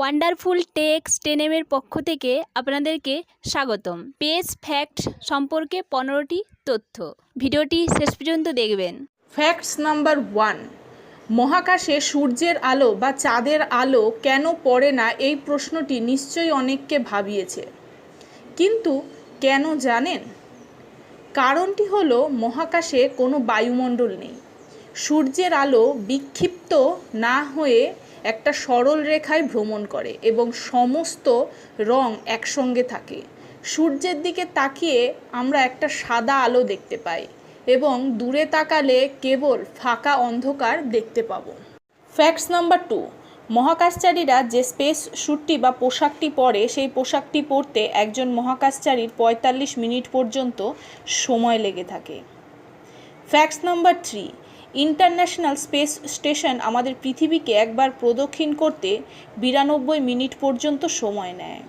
Wonderful text টেনেমের পক্ষ থেকে আপনাদেরকে স্বাগতম। পেস ফ্যাক্ট সম্পর্কে পনেরোটি তথ্য। ভিডিওটি শেষ পর্যন্ত দেখবেন। ফ্যাক্টস নাম্বার ওয়ান মহাকাশে সূর্যের আলো বা চাঁদের আলো কেন পড়ে না এই প্রশ্নটি নিশ্চয়ই অনেককে ভাবিয়েছে। কিন্তু কেন জানেন? কারণটি হলো মহাকাশে কোনো বায়ুমণ্ডল নেই। সূর্যের আলো বিক্ষিপ্ত না হয়ে একটা সরল রেখায় ভ্রমণ করে এবং সমস্ত রং একসঙ্গে থাকে। সূর্যের দিকে তাকিয়ে আমরা একটা সাদা আলো দেখতে পাই এবং দূরে তাকালে কেবল ফাঁকা অন্ধকার দেখতে পাবো। ফ্যাক্টস নাম্বার টু মহাকাশচারীরা যে স্পেস স্যুটটি বা পোশাকটি পরে সেই পোশাকটি পরতে একজন মহাকাশচারীর পঁয়তাল্লিশ মিনিট পর্যন্ত সময় লেগে থাকে। Facts number three international space station আমাদের পৃথিবীকে একবার প্রদক্ষিণ করতে বিরানব্বই মিনিট পর্যন্ত সময় নেয়।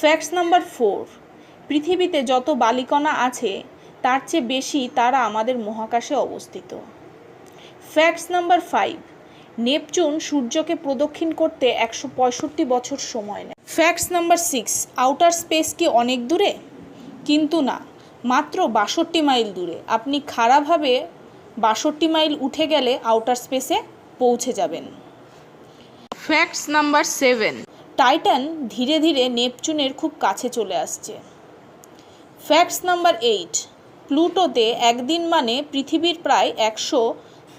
ফ্যাক্টস নাম্বার ফোর, পৃথিবীতে যত বালিকণা আছে, তার চেয়ে বেশি তারা আমাদের মহাকাশে অবস্থিত। ফ্যাক্টস নাম্বার ফাইভ, নেপচুন সূর্যকে প্রদক্ষিণ করতে একশো পঁয়ষট্টি বছর সময় নেয়। Facts number six, outer space কি অনেক দূরে? কিন্তু না, মাত্র বাষট্টি মাইল দূরে। আপনি খারাপভাবে বাষট্টি মাইল উঠে গেলে আউটার স্পেসে পৌঁছে যাবেন। ফ্যাক্টস নাম্বার সেভেন টাইটান ধীরে ধীরে নেপচুনের খুব কাছে চলে আসছে। ফ্যাক্টস নাম্বার এইট প্লুটোতে একদিন মানে পৃথিবীর প্রায় একশো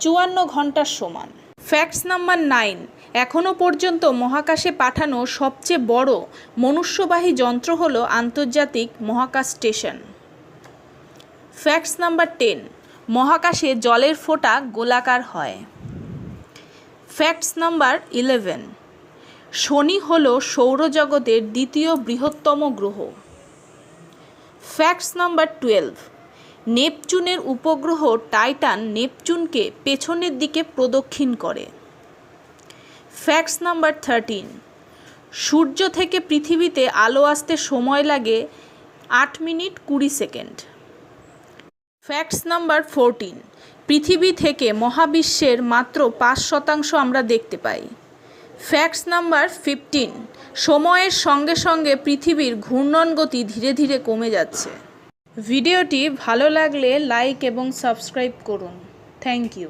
চুয়ান্ন ঘণ্টার সমান। ফ্যাক্টস নাম্বার নাইন এখনও পর্যন্ত মহাকাশে পাঠানো সবচেয়ে বড় মনুষ্যবাহী যন্ত্র হল আন্তর্জাতিক মহাকাশ স্টেশন। ফ্যাক্টস নাম্বার টেন মহাকাশে জলের ফোঁটা গোলাকার হয়। ফ্যাক্টস নাম্বার ইলেভেন শনি হল সৌরজগতের দ্বিতীয় বৃহত্তম গ্রহ। ফ্যাক্টস নাম্বার টুয়েলভ নেপচুনের উপগ্রহ টাইটান নেপচুনকে পেছনের দিকে প্রদক্ষিণ করে। ফ্যাক্টস নাম্বার থার্টিন সূর্য থেকে পৃথিবীতে আলো আসতে সময় লাগে আট মিনিট কুড়ি সেকেন্ড। ফ্যাক্টস নাম্বার ফোরটিন পৃথিবী থেকে মহাবিশ্বের মাত্র পাঁচ শতাংশ আমরা দেখতে পাই। ফ্যাক্টস নাম্বার ফিফটিন সময়ের সঙ্গে সঙ্গে পৃথিবীর ঘূর্ণন গতি ধীরে ধীরে কমে যাচ্ছে। ভিডিওটি ভালো লাগলে লাইক এবং সাবস্ক্রাইব করুন। Thank you